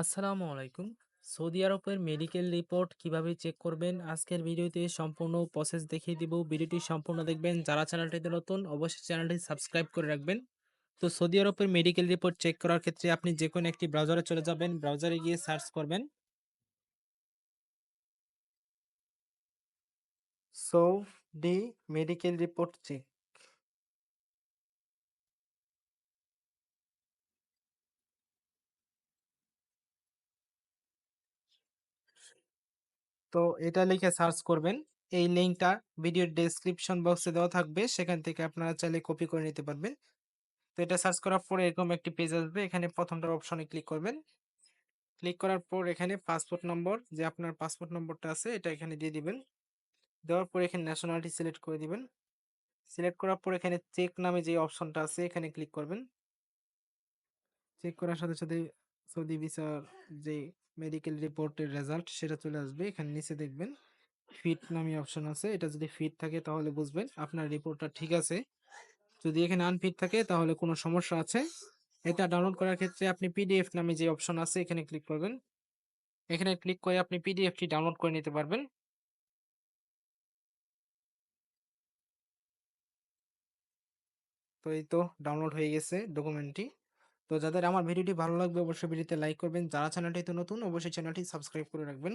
আসসালামু আলাইকুম। সৌদি আরবের মেডিকেল রিপোর্ট কীভাবে চেক করবেন? আজকের ভিডিওতে সম্পূর্ণ প্রসেস দেখিয়ে দিব। ভিডিওটি সম্পূর্ণ দেখবেন। যারা চ্যানেলটিতে নতুন, অবশ্যই চ্যানেলটি সাবস্ক্রাইব করে রাখবেন। তো সৌদি আরবের মেডিকেল রিপোর্ট চেক করার ক্ষেত্রে আপনি যে কোনো একটি ব্রাউজারে চলে যাবেন। ব্রাউজারে গিয়ে সার্চ করবেন। Saudi medical report check. তো এটা লিখে সার্চ করবেন। এই লিঙ্কটা ভিডিওর ডেসক্রিপশন বক্সে দেওয়া থাকবে। সেখান থেকে আপনারা চাইলে কপি করে নিতে পারবেন। তো এটা সার্চ করার পরে এরকম একটি পেজ আসবে। এখানে ১ম টার অপশনে ক্লিক করবেন। ক্লিক করার পর এখানে পাসপোর্ট নম্বর যে আপনার পাসপোর্ট নম্বরটা আছে এটা এখানে দিয়ে দিবেন। দেওয়ার পর এখানে ন্যাশনালিটি সিলেক্ট করে দিবেন। সিলেক্ট করার পর এখানে চেক নামে যে অপশনটা আছে এখানে ক্লিক করবেন। চেক করার সাথে, সাথে সৌদি ভিসার যে মেডিকেল রিপোর্টের রেজাল্ট সেটা চলে আসবে। এখানে নিচে দেখবেন ফিট নামে অপশন আছে। এটা যদি ফিট থাকে তাহলে বুঝবেন আপনার রিপোর্টটা ঠিক আছে। যদি এখানে আনফিট থাকে তাহলে কোনো সমস্যা আছে। এটা ডাউনলোড করার ক্ষেত্রে আপনি পিডিএফ নামে যে অপশন আছে, এখানে ক্লিক করবেন। এখানে ক্লিক করে আপনি পিডিএফটি ডাউনলোড করে নিতে পারবেন। তো এই তো ডাউনলোড হয়ে গেছে ডকুমেন্টটি। তো যাদের আমার ভিডিওটি ভালো লাগবে, অবশ্যই ভিডিওতে লাইক করবেন। যারা চ্যানেলটিতে নতুন, অবশ্যই চ্যানেলটি সাবস্ক্রাইব করে রাখবেন।